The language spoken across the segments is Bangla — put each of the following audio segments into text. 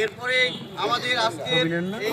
এরপরে আমাদের আজকের এই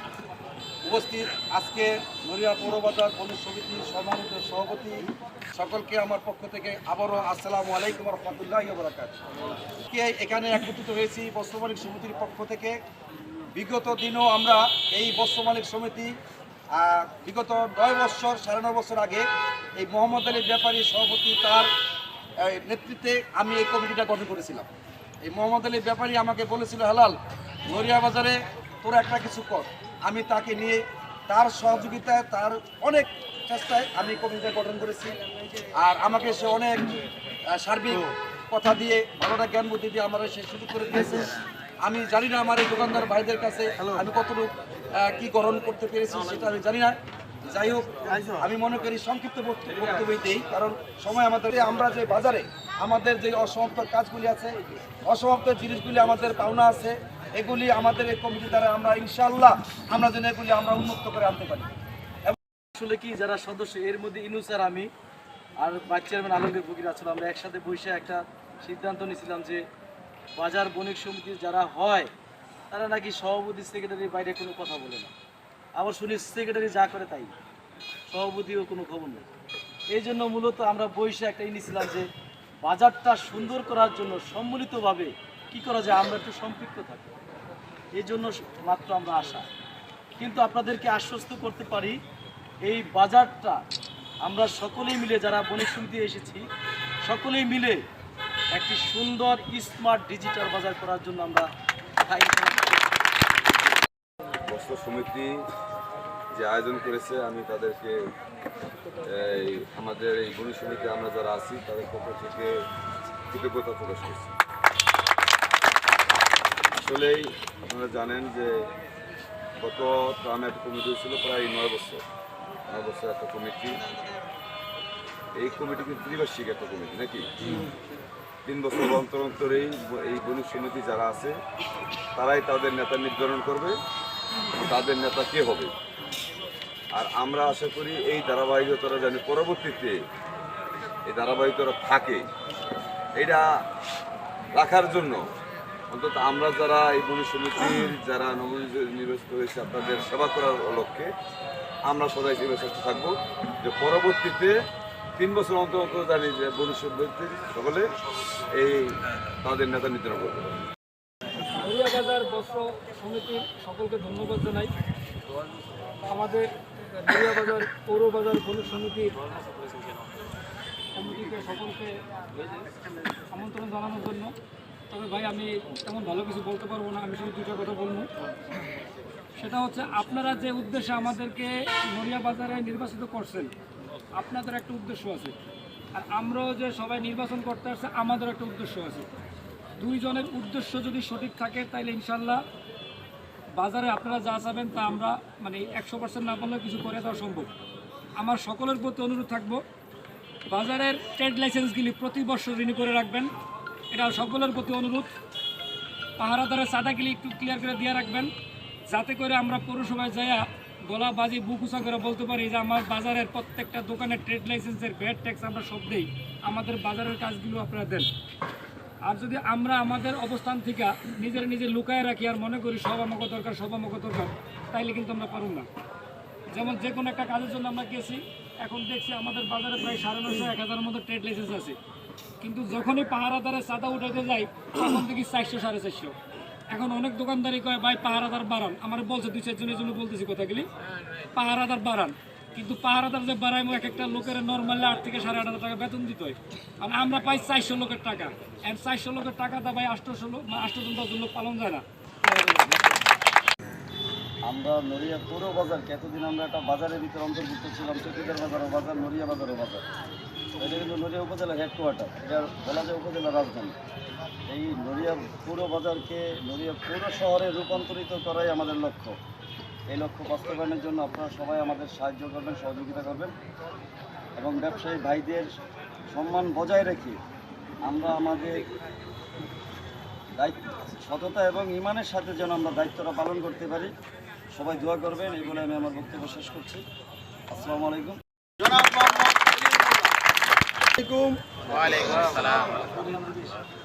উপস্থিত আজকে নড়িয়া পৌরবাজার পৌর সমিতির সম্মানিত সভাপতি। সকলকে আমার পক্ষ থেকে আবারও আসসালামু আলাইকুম রহমতুল্লাহ বরাকাত কে এখানে একত্রিত হয়েছি বস্ত্র মালিক সমিতির পক্ষ থেকে। বিগত দিনও আমরা এই বস্ত্র মালিক সমিতি বিগত নয় বছর, সাড়ে নয় বছর আগে এই মোহাম্মদ আলী ব্যাপারী সভাপতি তার নেতৃত্বে আমি এই কমিটিটা গঠন করেছিলাম। এই মোহাম্মদ আলী ব্যাপারী আমাকে বলেছিল, হালাল, নড়িয়া বাজারে তোরা একটা কিছু কর। আমি তাকে নিয়ে তার সহযোগিতায় তার অনেক চেষ্টায় আমি কমিটিটা গঠন করেছি। আর আমাকে সে অনেক সার্বিক কথা দিয়ে ভালোটা জ্ঞান বুদ্ধি দিয়ে আমার সে সুযোগ করে দিয়েছে। আমি জানি না আমার এই দোকানদার ভাইদের কাছে আমি কতটুকু কি গ্রহণ করতে পেরেছি সেটা আমি জানি না। যাই হোক আমি মনে করি সংক্ষিপ্ত বক্ত- বক্তব্য দেই কারণ সময় আমাদের আমরা যে বাজারে আমাদের যে অসমাপ্ত কাজগুলি আছে অসমাপ্ত জিনিসগুলি আমাদের পাওনা আছে। এগুলি আমাদের এই কমিটি দ্বারা আমরা ইনশাল্লাহ আমরা যেন এগুলি আমরা উন্মুক্ত করে আনতে পারি। আসলে কি, যারা সদস্য, এর মধ্যে ইনুস আমি আর ভাইস চেয়ারম্যান আলমগীর ফকির আছেন, আমরা একসাথে বসে একটা সিদ্ধান্ত নিয়েছিলাম যে বাজার বণিক সমিতি যারা হয়, তারা নাকি সভাপতি, সেক্রেটারির বাইরে কোনো কথা বলে না। আবার শুনি সেক্রেটারি যা করে তাই, সভাপতিও কোনো খবর নেই। এই জন্য মূলত আমরা বইসে একটা নিয়েছিলাম যে বাজারটা সুন্দর করার জন্য সম্মিলিতভাবে কি করা যায়, আমরা একটু সম্পৃক্ত থাকি। এই জন্য মাত্র আমরা আশা। কিন্তু আপনাদেরকে আশ্বস্ত করতে পারি, এই বাজারটা আমরা সকলেই মিলে যারা বণিক সমিতি এসেছি, সকলেই মিলে একটি সুন্দর স্মার্ট ডিজিটাল বাজার করার জন্য আমরা বস্ত্র সমিতি যে আয়োজন করেছে, আমি তাদেরকে এই আমাদের এই গণি সমিতি আমরা যারা আছি, তাদের পক্ষ থেকে কৃতজ্ঞতা প্রকাশ করছি। আসলেই আপনারা জানেন যে গত ট্রামে একটা কমিটি হয়েছিল প্রায় নয় বছর নয় বছর একটা কমিটি। এই কমিটি কিন্তু ত্রিবার্ষিক একটা কমিটি, নাকি? তিন বছর অন্তর অন্তরেই এই বণিক সমিতি যারা আছে, তারাই তাদের নেতা নির্ধারণ করবে, তাদের নেতা কে হবে। আর আমরা আশা করি এই ধারাবাহিকতারা যেন পরবর্তীতে এই ধারাবাহিকতা থাকে, এটা রাখার জন্য অন্তত আমরা যারা এই বণিক সমিতির যারা নবনির্বাচিত হয়েছে, আপনাদের সেবা করার লক্ষ্যে আমরা সদাই সেবা চেষ্টা থাকব। যে পরবর্তীতে তিন বছর অন্তর অন্তর জানি যে বণিক সমিতির সকলে এই তাদের নেতা নির্ধারণ করবে। বাজার বস্ত্র সমিতির সকলকে ধন্যবাদ জানাই। আমাদের বাজার পৌর বাজার বণিক সমিতির কমিটিকে সকলকে আমন্ত্রণ জানানোর জন্য তবে ভাই, আমি তেমন ভালো কিছু বলতে পারব না, আমি শুধু দুটো কথা বলব। সেটা হচ্ছে, আপনারা যে উদ্দেশ্যে আমাদেরকে নড়িয়া বাজারে নির্বাচিত করছেন, আপনাদের একটা উদ্দেশ্য আছে। আর আমরাও যে সবাই নির্বাচন করতে আসছে, আমাদের একটা উদ্দেশ্য আছে। দুইজনের উদ্দেশ্য যদি সঠিক থাকে তাহলে ইনশাল্লাহ বাজারে আপনারা যা চাবেন তা আমরা মানে একশো পার্সেন্ট না পারলেও কিছু করে দেওয়া সম্ভব। আমার সকলের প্রতি অনুরোধ থাকব, বাজারের ট্রেড লাইসেন্সগুলি প্রতি বছর রিনিউ করে রাখবেন। এটা সকলের প্রতি অনুরোধ। পাহারাদারের চাঁদাগুলি একটু ক্লিয়ার করে দিয়ে রাখবেন, যাতে করে আমরা পৌরসভায় যাইয়া গলা বাজি বুক উঁচা করে বলতে পারি যে আমার বাজারের প্রত্যেকটা দোকানের ট্রেড লাইসেন্সের ভ্যাট ট্যাক্স আমরা সব দেই। আমাদের বাজারের কাজগুলো আপনারা দেন। আর যদি আমরা আমাদের অবস্থান থেকে নিজের নিজে লুকায় রাখি আর মনে করি সব আমাকে দরকার, সব আমাকে দরকার, তাইলে কিন্তু আমরা পারব না। যেমন যে কোনো একটা কাজের জন্য আমরা গেছি, এখন দেখছি আমাদের বাজারে প্রায় সাড়ে নশো এক হাজারের মতো ট্রেড লাইসেন্স আছে। কিন্তু যখনই পাহারাদারে চাঁদা উঠাতে যাই, তখন দেখি চারশো সাড়ে চারশো। এখন অনেক দোকানদারি কয়, ভাই, পাহারাদার বাড়ান। আমার বলছে, দুই চারজনের জন্য বলতেছি কথাগুলি পাহারাদার বাড়ান। কিন্তু পাহারাদার যে বাড়ায় এক একটা লোকের নর্মালি আট থেকে সাড়ে আট টাকা বেতন দিত আর আমরা পাই চারশো লোকের টাকা। আর চারশো লোকের টাকাটা ভাই আটশোশো লোক আটশো দশজন লোক পালন যায় না। আমরা নড়িয়া পৌর বাজার, এতদিন আমরা একটা বাজারের ভিতরে অন্তর্ভুক্ত ছিলাম চকিদার বাজারও বাজার, নড়িয়া বাজারও বাজার। এটা কিন্তু নড়িয়া উপজেলার হেডকোয়ার্টার এটা বলা যায় উপজেলার রাজধানী। এই নড়িয়া পৌর বাজারকে নড়িয়া পৌর শহরে রূপান্তরিত করাই আমাদের লক্ষ্য। এই লক্ষ্য বাস্তবায়নের জন্য আপনারা সবাই আমাদের সাহায্য করবেন, সহযোগিতা করবেন এবং ব্যবসায়ী ভাইদের সম্মান বজায় রেখে আমরা আমাদের দায়িত্ব, সততা এবং ইমানের সাথে যেন আমরা দায়িত্বটা পালন করতে পারি। সবাই দোয়া করবেন এই বলে আমি আমার বক্তব্য শেষ করছি। আসসালামু আলাইকুম।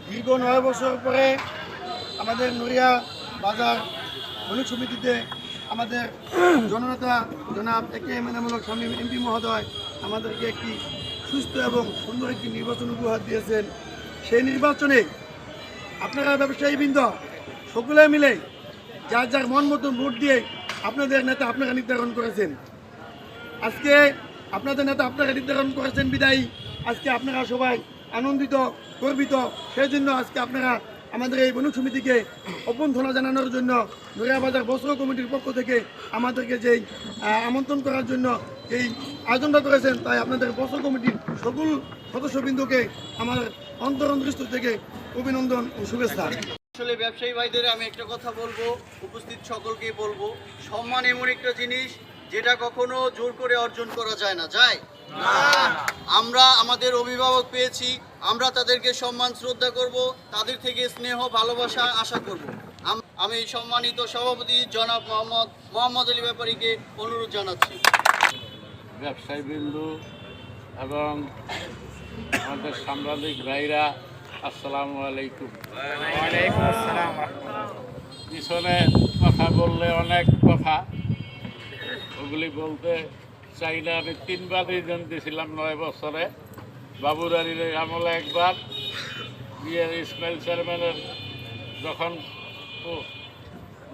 দীর্ঘ নয় বছর পরে আমাদের নড়িয়া বাজার বণিক সমিতিতে আমাদের জননেতা জনাব এ কে এম এনামূলক স্বামী এমপি মহোদয় আমাদেরকে একটি সুস্থ এবং সুন্দর একটি নির্বাচন উপহার দিয়েছেন। সেই নির্বাচনে আপনারা ব্যবসায়ীবৃন্দ সকলে মিলে যার যার মন মতো ভোট দিয়ে আপনাদের নেতা আপনারা নির্ধারণ করেছেন। আজকে আপনাদের নেতা আপনারা নির্ধারণ করেছেন বিদায়ী। আজকে আপনারা সবাই আনন্দিত, গর্বিত। সেই জন্য আজকে আপনারা আমাদের এই বণিক সমিতিকে অভ্যর্থনা জানানোর জন্য নড়িয়াবাজার বস্ত্র কমিটির পক্ষ থেকে আমাদেরকে যেই আমন্ত্রণ করার জন্য এই আয়োজনটা করেছেন, তাই আপনাদের বস্ত্র কমিটির সকল সদস্যবৃন্দকে আমার অন্তরন্তৃষ্ট থেকে অভিনন্দন ও শুভেচ্ছা। আসলে ব্যবসায়ী ভাইদের আমি একটা কথা বলব উপস্থিত সকলকেই বলব সম্মান এমন একটা জিনিস যেটা কখনো জোর করে অর্জন করা যায় না। যায়? আমরা আমাদের অভিভাবক পেয়েছি আমরা তাদেরকে সম্মান শ্রদ্ধা করব তাদের থেকে স্নেহ ভালোবাসা আশা করব। আমি সম্মানিত সভাপতি জনাব মোহাম্মদ মোহাম্মদ আলী ব্যাপারীকে অনুরোধ জানাচ্ছি। ব্যবসায়ীবৃন্দ এবং আমাদের সাংবাদিক ভাইরা আসসালামু আলাইকুম। পিছনে কথা বললে অনেক কথা। ওগুলি বলতে চাই না। আমি তিনবার রিজন দিয়েছিলাম নয় বছরে। বাবুরারির আমলে একবার। বিয়ে ইসমাইল চেয়ারম্যানের যখন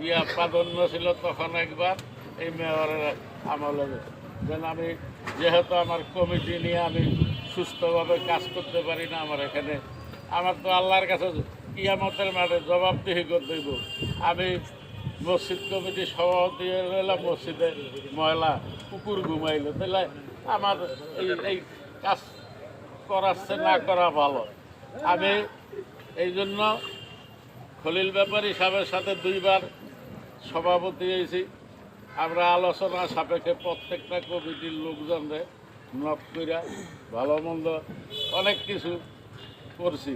ইয়া প্রাধান্য ছিল তখন একবার এই মেয়রের আমলে। যেন আমি যেহেতু আমার কমিটি নিয়ে আমি সুস্থভাবে কাজ করতে পারি না আমার এখানে আমার তো আল্লাহর কাছে ইয়ামতের মাঠে জবাবদিহি করে দেব। আমি মসজিদ কমিটি সভাপতি রইলাম মসজিদে ময়লা, কুকুর ঘুমাইলো। তাহলে আমার এই এই কাজ করাচ্ছে না করা ভালো। আমি এই জন্য খলিল ব্যাপারী সাহেবের সাথে দুইবার সভাপতি হয়েছি। আমরা আলোচনা সাপেক্ষে প্রত্যেকটা কমিটির লোকজনরে নক কইরা ভালো মন্দ অনেক কিছু করছি।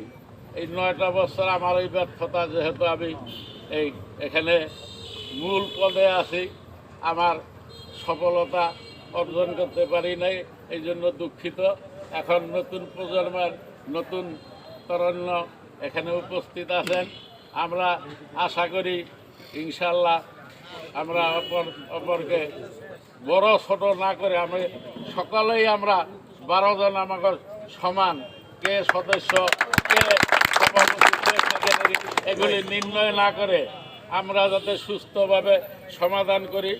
এই নয়টা বছর আমার এই ব্যর্থতা যেহেতু আমি এই এখানে মূল পদে আছি, আমার সফলতা অর্জন করতে পারি নাই, এই জন্য দুঃখিত। এখন নতুন প্রজন্মের নতুন তরণ্য এখানে উপস্থিত আছেন। আমরা আশা করি ইনশাল্লাহ আমরা অপর অপরকে বড় ছোট না করে আমি সকলেই আমরা বারো জন আমাকে সমান কে সদস্য, কে সভাপতি সেক্রেটারি এগুলি নির্ণয় না করে আমরা যাতে সুস্থভাবে সমাধান করি।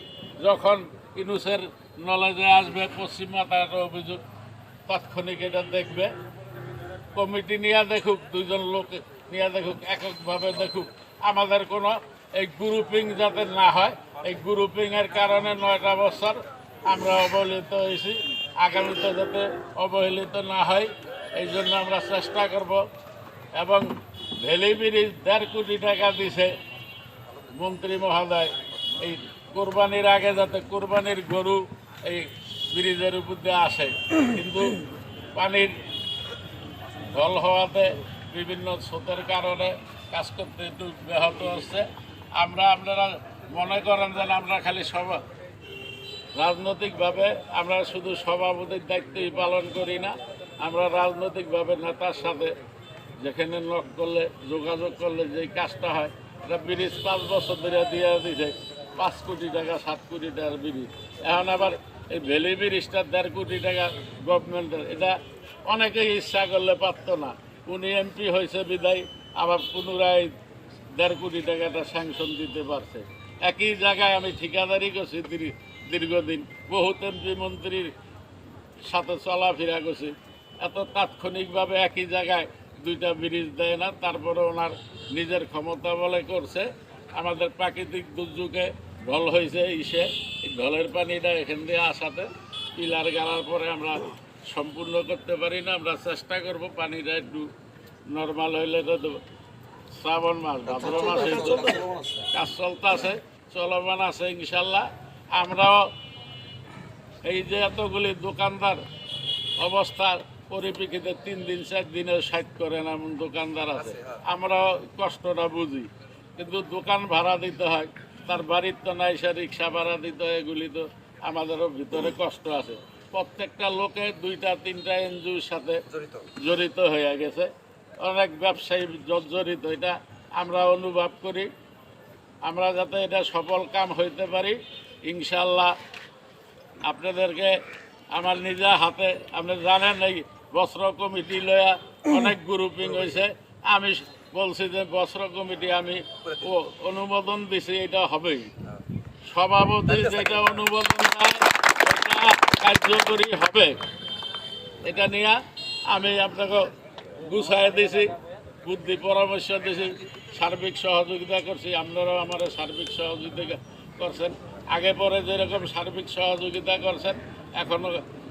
যখন ইনুসের নলেজে আসবে, পশ্চিমা তার অভিযোগ তাৎক্ষণিক এটা দেখবে। কমিটি নিয়ে দেখুক দুজন লোক নিয়ে দেখুক, এককভাবে দেখুক। আমাদের কোনো এই গ্রুপিং যাতে না হয়, এই গ্রুপিং এর কারণে নয়টা বছর আমরা অবহেলিত হয়েছি। আগামীতে যাতে অবহেলিত না হয় এই জন্য আমরা চেষ্টা করব। এবং ভ্যালি ব্রিজ দেড় কোটি টাকা দিছে মন্ত্রী মহোদয়। এই কোরবানির আগে যাতে কোরবানির গরু এই ব্রিজের উপর দিয়ে আসে। কিন্তু পানির জল হওয়াতে বিভিন্ন স্রোতের কারণে কাজ করতে একটু ব্যাহত হচ্ছে। আমরা আপনারা মনে করেন যেন আমরা খালি সভা রাজনৈতিকভাবে আমরা শুধু সভাপতির দায়িত্বই পালন করি না। আমরা রাজনৈতিকভাবে নেতার সাথে যেখানে নক করলে, যোগাযোগ করলে যেই কাজটা হয়, এটা ব্রিজ পাঁচ বছর ধরে দিয়ে দিছে, পাঁচ কোটি টাকা, সাত কোটি টাকার ব্রিজ। এখন আবার এই ভ্যালি ব্রিজটা দেড় কোটি টাকা গভর্নমেন্টের এটা অনেকেই ইচ্ছা করলে পারতো না। উনি এমপি হয়েছে বিদায়, আবার পুনরায় দেড় কোটি টাকাটা স্যাংশন দিতে পারছে। একই জায়গায় আমি ঠিকাদারি করছি দীর্ঘ- দীর্ঘদিন। বহুত এমপি মন্ত্রীর সাথে চলাফেরা করছি। এত তাৎক্ষণিকভাবে একই জায়গায় দুইটা ব্রিজ দেয় না তারপরে ওনার নিজের ক্ষমতা বলে করছে। আমাদের প্রাকৃতিক দুর্যোগে ঢল হয়েছে ইসে। ঢলের পানিটা এখান দিয়ে আসাতে পিলার গালার পরে আমরা সম্পূর্ণ করতে পারি না আমরা চেষ্টা করব পানিটা একটু নর্মাল হইলে তো দেবো। শ্রাবণ মাস ভাদ্র মাস কাজ চলতে আছে। চলমান আছে ইনশাল্লাহ। আমরাও এই যে এতগুলি দোকানদার অবস্থার পরিপ্রেক্ষিতে তিন দিন চার দিনের সাইড করেন এমন দোকানদার আছে। আমরা কষ্টটা বুঝি। কিন্তু দোকান ভাড়া দিতে হয় তার বাড়ির তো নাই সে রিক্সা ভাড়া দিতে হয় এগুলি তো আমাদেরও ভিতরে কষ্ট আছে। প্রত্যেকটা লোকে দুইটা তিনটা এনজিওর সাথে জড়িত। হয়ে গেছে। অনেক ব্যবসায়ী জর্জরিত এটা আমরা অনুভব করি। আমরা যাতে এটা সফল কাম হইতে পারি ইনশাল্লাহ আপনাদেরকে আমার নিজের হাতে আপনি জানেন এই বস্ত্র কমিটি লয়া অনেক গ্রুপিং হয়েছে আমি বলছি যে বস্ত্র কমিটি আমি অনুমোদন দিছি এটা হবেই। সভাপতি যেটা অনুমোদন দেয় এটা কার্যকরী হবে। এটা নিয়ে আমি আপনাকে গুছাই দিছি বুদ্ধি পরামর্শ দিছি সার্বিক সহযোগিতা করছি। আপনারাও আমার সার্বিক সহযোগিতা করছেন। আগে পরে যেরকম সার্বিক সহযোগিতা করছেন এখনও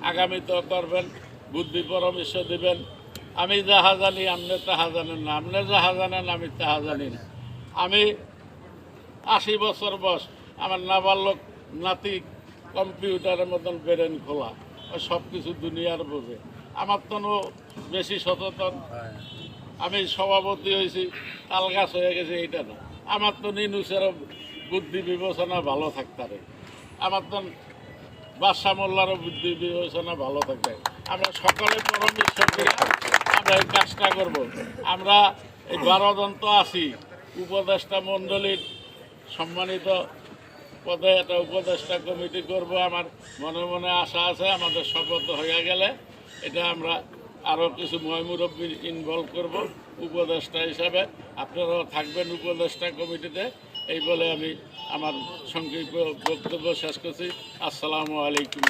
আগামীতেও করবেন। বুদ্ধি পরামর্শ দিবেন। আমি যাহা জানি, আপনি তাহা জানেন না। আপনি যাহা জানেন, আমি তাহা জানি না। আমি আশি বছর বয়স, আমার নাবালক নাতি কম্পিউটারের মতন বেরেন খোলা। সব কিছু দুনিয়ার বোঝে। আমার তো বেশি সচেতন। আমি সভাপতি হয়েছি তাল গাছ হয়ে গেছে এইটা না আমার তো নিনুসেরও বুদ্ধি বিবেচনা ভালো থাকতারে আমার তো বাদশা মোল্লারও বুদ্ধি বিবেচনা ভালো থাকবে আমরা সকলে পরামর্শ করে আমরা এই কাজটা করব। আমরা এই বারো জন আছি। উপদেষ্টা মণ্ডলীর সম্মানিত পদে একটা উপদেষ্টা কমিটি করব। আমার মনে মনে আশা আছে, আমাদের শপথ হয়ে গেলে এটা আমরা আরও কিছু ময়মুরব্বী ইনভলভ করব উপদেষ্টা হিসাবে। আপনারাও থাকবেন উপদেষ্টা কমিটিতে। এই বলে আমি আমার সংক্ষিপ্ত বক্তব্য শেষ করছি। আসসালামু আলাইকুম।